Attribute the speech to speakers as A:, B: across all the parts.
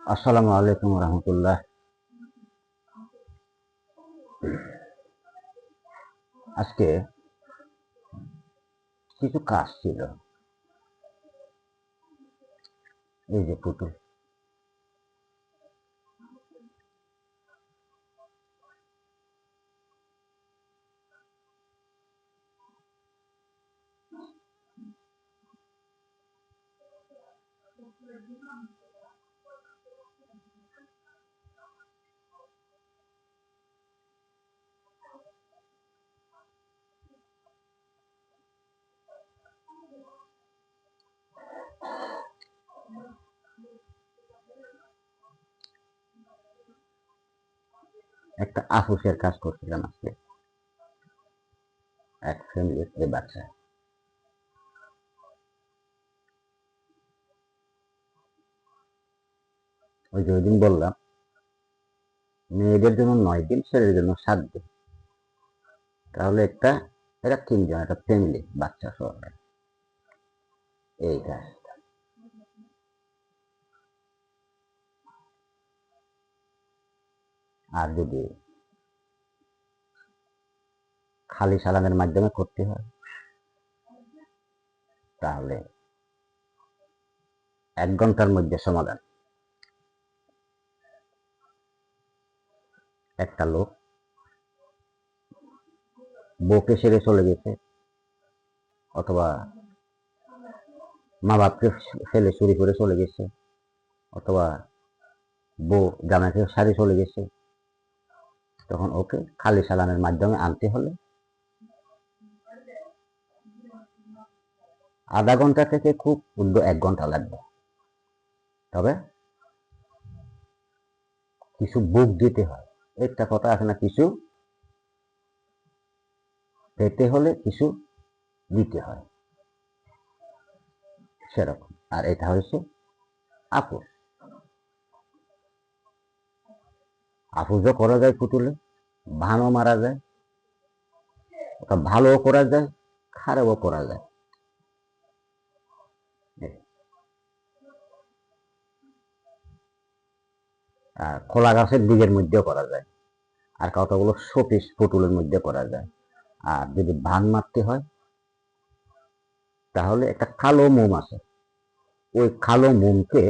A: আসসালামু আলাইকুম রহমতুল্লাহ। আজকে কিছু কাজ ছিল। এই যে পুতুল একটা আফুসের কাজ করছিলাম আজকে। এক ফ্যামিলির বাচ্চা ওই যে ওই দিন বললাম, মেয়েদের জন্য নয় দিন ছেলের জন্য সাত দিন। তাহলে একটা এরা তিনজন, একটা ফ্যামিলি বাচ্চা সহ। এই কাজ আর যদি খালি সালামের মাধ্যমে করতে হয়, তাহলে এক ঘণ্টার মধ্যে সমাধান। একটা লোক বউকে সেরে চলে গেছে, অথবা মা বাপকে ফেলে চুরি করে চলে গেছে, অথবা বউ জামাইকে সারি চলে গেছে তখন ওকে খালি সালামের মাধ্যমে আনতে হলে। আধা ঘণ্টা থেকে খুব উদ্য এক ঘণ্টা লাগবে। তবে কিছু বুক দিতে হয়। একটা কথা আছে না, কিছু পেতে হলে কিছু দিতে হয়। সেরকম। আর এটা হয়েছে আপুস আফুজও করা যায় পুতুলে ভানও মারা যায়, ওটা ভালোও করা যায়, খারাপও করা যায়। আর খোলা গাছের দিকের মধ্যেও করা যায়, আর কতগুলো শোপিস পুটুলের মধ্যে করা যায়। আর যদি ভান মারতে হয়, তাহলে একটা কালো মোম আছে। ওই কালো মোমকে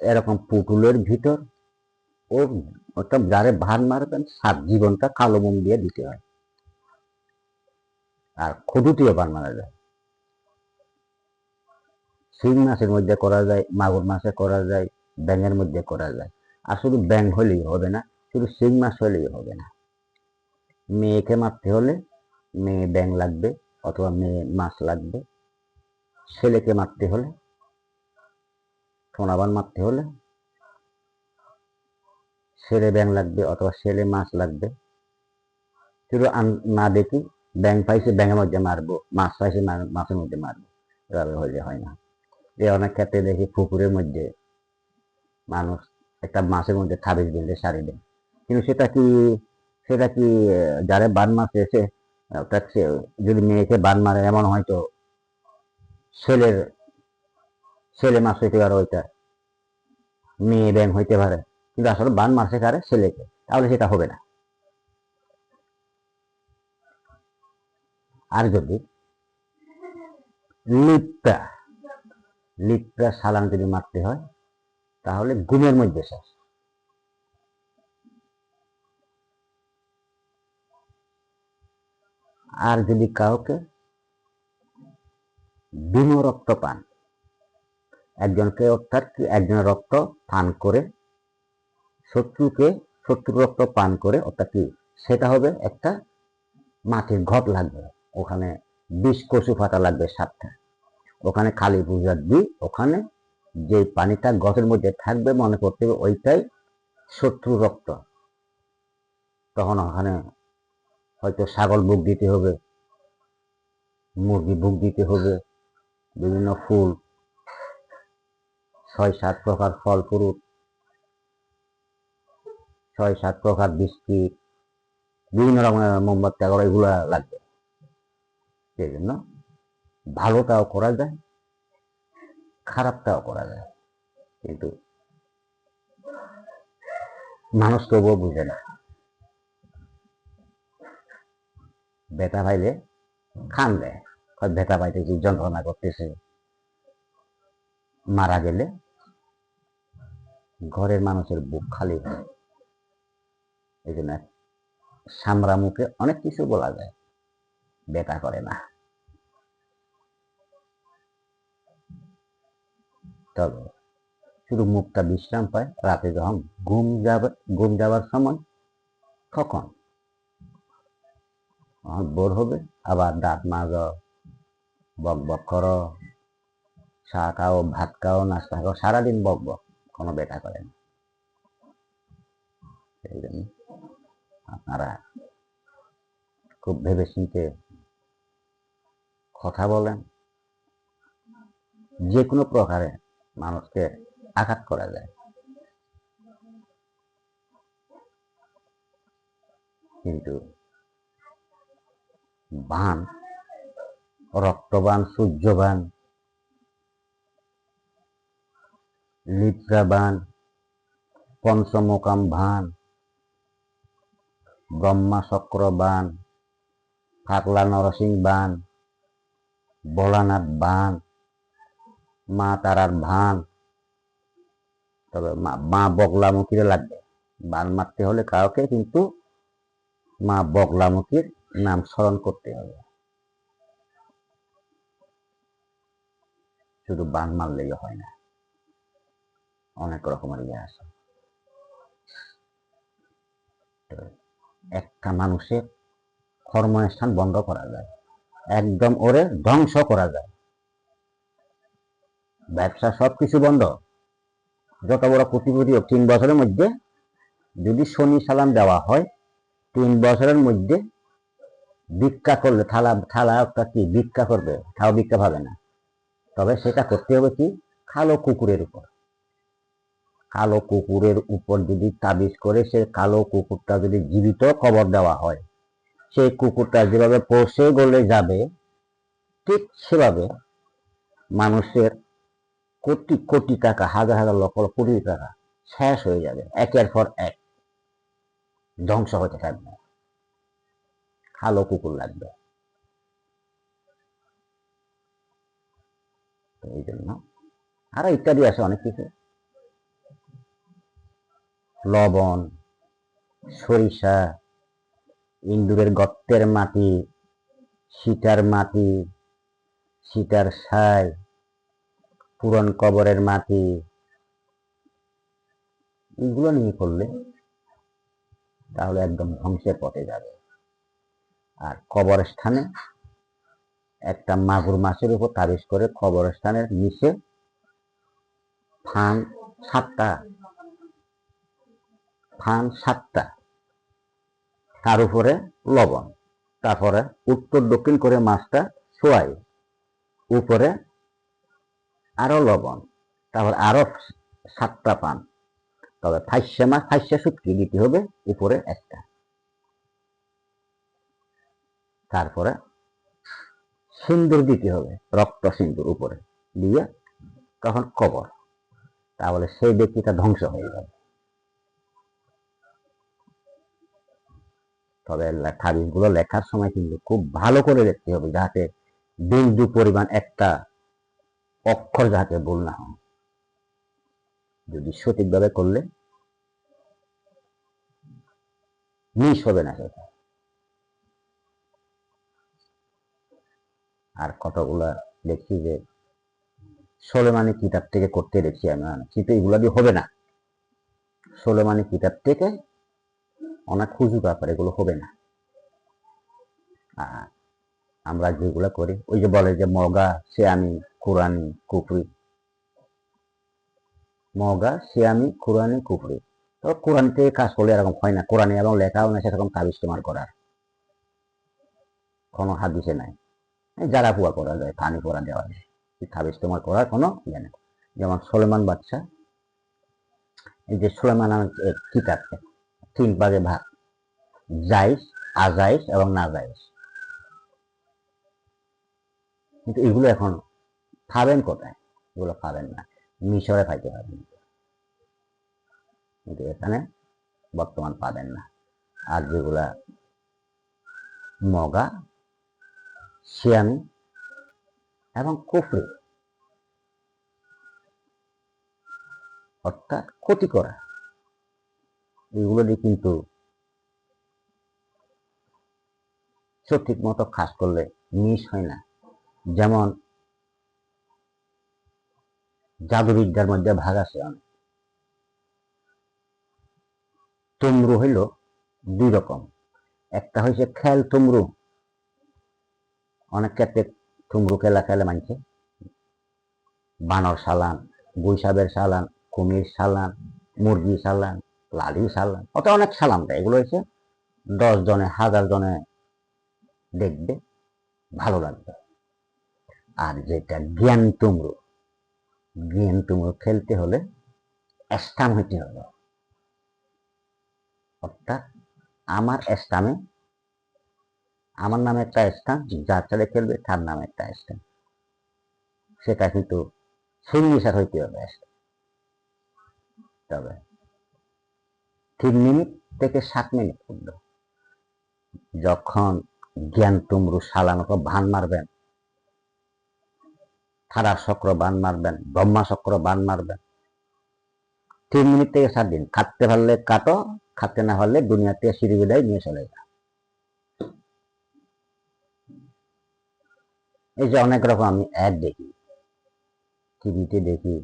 A: এরকম পুটুলের ভিতর ওর ওটা যারে ভান মারবেন, সাত জীবনটা কালো মোম দিয়ে দিতে হয়। আর খুদুটিও ভান মারা যায়। শিং মাছের মধ্যে করা যায়, মাগুর মাছে করা যায়, ব্যাঙের মধ্যে করা যায়। আর শুধু ব্যাং হলেই হবে না, শুধু শিং মাছ হলেই হবে না। মেয়েকে মারতে হলে মেয়ে ব্যাং লাগবে অথবা মেয়ে মাছ লাগবে। ছেলেকে মারতে হলে, সোনাবান মারতে হলে ছেলে ব্যাং লাগবে অথবা ছেলে মাছ লাগবে। শুধু না দেখি ব্যাং পাইছে ব্যাঙের মধ্যে মারবো মাছ পাইছে মাছের মধ্যে মারবো। এভাবে হলে হয় না। এই অনেক ক্ষেত্রে দেখি পুকুরের মধ্যে মানুষ একটা মাছের মধ্যে খাবিজ বেঁধে সারি দেয় কিন্তু সেটা কি সেটা কি যারা বান মাছ এসে যদি মেয়েকে বান মারে এমন হয়তো ছেলের, ছেলে মাছ হইতে পারে ওইটা। মেয়ে ব্যাং হইতে পারে। কিন্তু আসলে বান মারছে কারে ছেলেকে। তাহলে সেটা হবে না। আর যদি লিপটা লিপটা সালাম যদি মারতে হয়, তাহলে গুমের মধ্যে শেষ আর যদি কাউকে বিনো রক্ত পান, একজনকে অর্থাৎ কি, একজনের রক্ত পান করে শত্রুকে শত্রু রক্ত পান করে, অর্থাৎ কি? সেটা হবে একটা মাটির ঘট লাগবে। ওখানে বিষ, কচু পাতা লাগবে সাতটা। ওখানে খালি পূজা দিই ওখানে যে পানিটা গছের মধ্যে থাকবে মনে করতে হবে, ওইটাই শত্রু রক্ত। তখন ওখানে হয়তো ছাগল বুক দিতে হবে, মুরগি বুক দিতে হবে, বিভিন্ন ফুল, ছয় সাত প্রকার ফল, ফ্রুট ছয় সাত প্রকার বিস্কিট, বিভিন্ন রকমের মোমবাতি আগর এগুলো লাগবে। সেই জন্য ভালোটাও করা যায়, খারাপটাও করা যায়। কিন্তু মানুষ তবুও বুঝে না। বেটা পাইলে খান দেয় বেটা পাইতেছি যন্ত্রণা করতেছে মারা গেলে ঘরের মানুষের বুক খালি হয়। এই জন্য সামরা মুখে অনেক কিছু বলা যায়। বেটা করে না। তবে শুধু মুখটা বিশ্রাম পায় রাতে যখন ঘুম যাবে, ঘুম যাওয়ার সময় তখন বোর হবে, আবার দাঁত মাজ, বক বক করো, চা খাও, ভাত খাও, নাস্তা খাও, সারাদিন বক বক, কোনো বেটা করে না। জন্য আপনারা খুব ভেবে চিনতে কথা বলেন। যে কোনো প্রকারে মানুষকে আঘাত করা যায়। কিন্তু বান, রক্তবান, সূর্যবান, লিপ্রাবান, পঞ্চমোকাম ভান ব্রহ্মা চক্র বান ফাকলা নরসিং বান ভোলানাথ বান মা তারার ভান তবে মা মা বগলামুখীর লাগবে বান মারতে হলে কাউকে কিন্তু মা বগলামুখীর নাম স্মরণ করতে হবে শুধু বান মারলেই হয় না অনেক রকমের ইয়ে আছে একটা মানুষের কর্মস্থান বন্ধ করা যায়। একদম ওরে ধ্বংস করা যায়। ব্যবসা সবকিছু বন্ধ। যত বড় কোটিপতি হোক, তিন বছরের মধ্যে যদি শনি সালাম দেওয়া হয়, তিন বছরের মধ্যে ভিক্ষা করলে থালা থালা একটা কি ভিক্ষা করবে? তাও ভিক্ষা পাবে না। তবে সেটা করতে হবে কি? কালো কুকুরের উপর। কালো কুকুরের উপর যদি তাবিজ করে, সে কালো কুকুরটা যদি জীবিত কবর দেওয়া হয়, সেই কুকুরটা যেভাবে পৌঁছে গলে যাবে, ঠিক সেভাবে মানুষের কোটি কোটি টাকা, হাজার হাজার লক্ষ কোটি টাকা শেষ হয়ে যাবে, একের পর এক ধ্বংস হতে থাকবে। কালো কুকুর লাগবে। এই জন্য আরও ইত্যাদি আছে অনেক কিছু। লবণ, সরিষা, ইন্দুরের গর্তের মাটি সিটার মাটি সিটার ছাই, পুরন কবরের মাটি, এগুলো নিয়ে করলে তাহলে একদম ধ্বংসের পথে যাবে। আর কবরস্থানে একটা মাগুর মাছের উপর তাবিজ করে কবরস্থানের নিচে ফান সাতটা ফান সাতটা। তার উপরে লবণ, তারপরে উত্তর দক্ষিণ করে মাছটা শোয়াই উপরে আরও লবণ, তারপর আরও সাতটা পান। তবে ফাইসা মাছ ফাইসা শুটকি দিতে হবে উপরে একটা। তারপরে সিন্দুর দিতে হবে, রক্ত সিন্দুর উপরে। দিয়ে তখন কবর। তাহলে সেই ব্যক্তিটা ধ্বংস হয়ে যাবে। তবে গুলো লেখার সময় কিন্তু খুব ভালো করে লিখতে হবে যাতে বিন্দু পরিমাণ একটা অক্ষর যাতে ভুল না হয়। যদি সঠিকভাবে করলে মিস হবে না সেটা। আর কতগুলা দেখছি যে সোলেমানি কিতাব থেকে করতে দেখছি আমি কিন্তু এগুলা দিয়ে হবে না। সোলেমানি কিতাব থেকে অনেক খুঁজু ব্যাপার, এগুলো হবে না। আমরা যেগুলো করি, ওই যে বলে যে মগা, সে আমি কোরআনি, কুফরি। মগা, সে আমি কোরআনি, কুফরি। তো কোরআন থেকে কাজ করলে এরকম হয় না। কোরআনে এবং লেখাও না, সেরকম তাবিজ তোমার করার। কোনো হাদিসে নাই। যারা পুয়া করা যায় পানি পড়া দেওয়া যায়। তাবিজ তোমার করার কোনো ইয়ে নেই। যেমন সোলেমান বাচ্চা এই যে সোলেমান কিতাব তিন ভাগে ভাগ। জাইস আজাইস এবং না জাইস কিন্তু এগুলো এখন খাবেন কোথায়? এগুলো খাবেন না। মিশরে খাইতে পারবেন। কিন্তু এখানে বর্তমান পাবেন না। আর যেগুলা মগা, শিয়ামি এবং কুফরি অর্থাৎ ক্ষতি করা। এগুলো দিয়ে কিন্তু সঠিক মতো কাজ করলে মিস হয় না। যেমন জাদুবিদ্যার মধ্যে ভাগ আছে অনেক। তমরু হইল দুই রকম। একটা হয়েছে খেল তমরু। অনেক ক্ষেত্রে তুমরু খেলা খেলে মানছে। বানর সালান বৈশাবের সালান কুমির সালান মুরগি সালান লালি, সালান। ওটা অনেক সালাম দেয়। এগুলো হচ্ছে দশ জনে, হাজার জনে দেখবে, ভালো লাগবে। আর যেটা জ্ঞান তুমরু জ্ঞান তুমরু খেলতে হলে স্টাম হইতে হবে। অর্থাৎ আমার স্টামে, আমার নামে একটা স্টাম, যার চালে খেলবে তার নামে একটা স্টাম। সেটা কিন্তু সিগনেচার হইতে হবে। তবে তিন মিনিট থেকে সাত মিনিট পর্যন্ত। যখন জ্ঞান তুমরু সালানো ভান মারবেন, থারা চক্র বান মারবেন, ব্রহ্মা চক্র বান মারবেন, তিন মিনিট থেকে সাত দিন। খাটতে পারলে কাটো, খাটতে না পারলে দুনিয়াতে সিঁড়ি বিদায় নিয়ে চলে যায় এই যে অনেক রকম আমি অ্যাড দেখি, টিভিতে দেখি,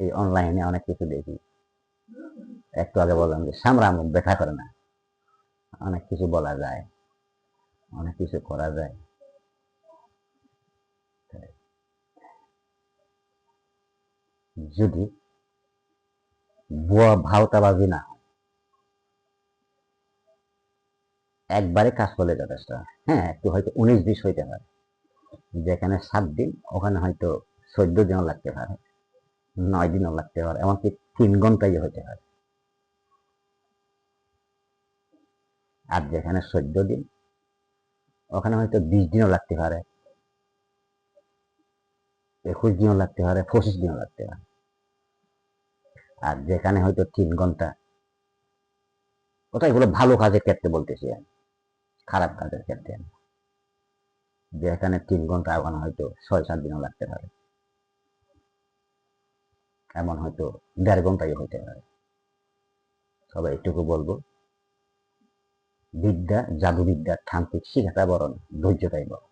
A: এই অনলাইনে অনেক কিছু দেখি। একটু আগে বললাম যে সামরা মুখ দেখা করে না। অনেক কিছু বলা যায়, অনেক কিছু করা যায়। যদি বুয়া ভাওতাবাজি না একবারে কাজ করলে যথেষ্ট হ্যাঁ। একটু হয়তো উনিশ বিশ হইতে পারে। যেখানে সাত দিন, ওখানে হয়তো চোদ্দ দিনও লাগতে পারে, নয় দিনও লাগতে পারে, এমনকি তিন ঘন্টাই হতে পারে। আর যেখানে চোদ্দ দিন, ওখানে হয়তো বিশ দিনও লাগতে পারে। একুশ দিনও লাগতে পারে, পঁচিশ দিনও লাগতে পারে। আর যেখানে হয়তো তিন ঘণ্টা, ওটা এগুলো ভালো কাজের ক্ষেত্রে বলতেছি আমি, খারাপ কাজের ক্ষেত্রে না। যেখানে তিন ঘণ্টা, ওখানে হয়তো ছয়, সাত দিনও লাগতে পারে। এমন হয়তো দেড় ঘন্টাই হতে পারে। সবাই এটুকু বলব বিদ্যা, জাদুবিদ্যা তান্ত্রিক শিখাটা না ধৈর্যটাই বড়।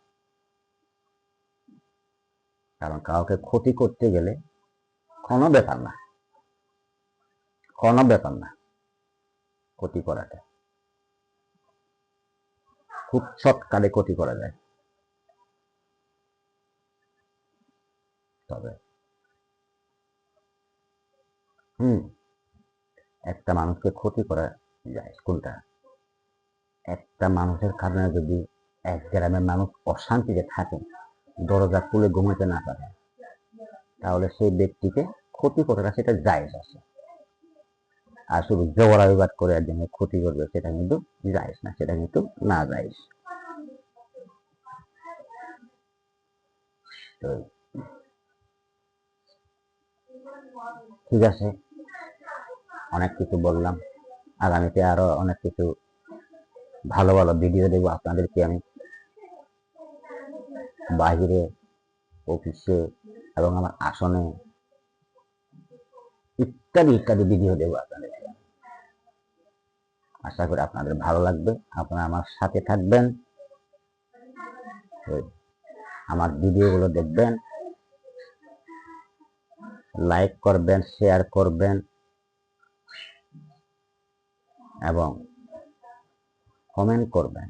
A: কারণ কাউকে ক্ষতি করতে গেলে কোনো ব্যাপার না। কোনো ব্যাপার না। ক্ষতি করাটা। খুব শর্টকাটে ক্ষতি করা যায়। তবে হুম, একটা মানুষকে ক্ষতি করা যায়, কোনটা? একটা মানুষের কারণে যদি এক গ্রামের মানুষ অশান্তিতে থাকে, দরজা খুলে ঘুমাতে না পারে, তাহলে সেই ব্যক্তিকে ক্ষতি করাটা সেটা জায়েজ আছে। আর শুধু জবরা বিবাদ করে একজনের ক্ষতি করবে, সেটা কিন্তু জায়েজ না, সেটা কিন্তু না জায়েজ। ঠিক আছে, অনেক কিছু বললাম। আগামীতে আরও অনেক কিছু ভালো ভালো ভিডিও দেবো আপনাদেরকে আমি বাহিরে অফিসে এবং আমার আসনে ইত্যাদি ইত্যাদি ভিডিও দেবো আপনাদেরকে। আশা করি আপনাদের ভালো লাগবে। আপনারা আমার সাথে থাকবেন। আমার ভিডিওগুলো দেখবেন। লাইক করবেন শেয়ার করবেন এবং কমেন্ট করবেন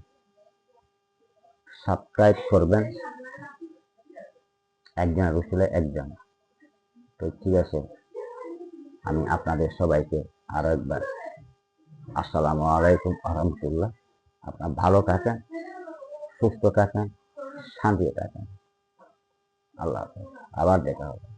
A: সাবস্ক্রাইব করবেন, একজন রসুলে একজন। তো ঠিক আছে, আমি আপনাদের সবাইকে আরও একবার আসসালামু আলাইকুম আহমতুল্লাহ আপনার ভালো থাকেন, সুস্থ থাকেন, শান্তিতে থাকেন। আল্লাহ হাফেজ, আবার দেখা হবে।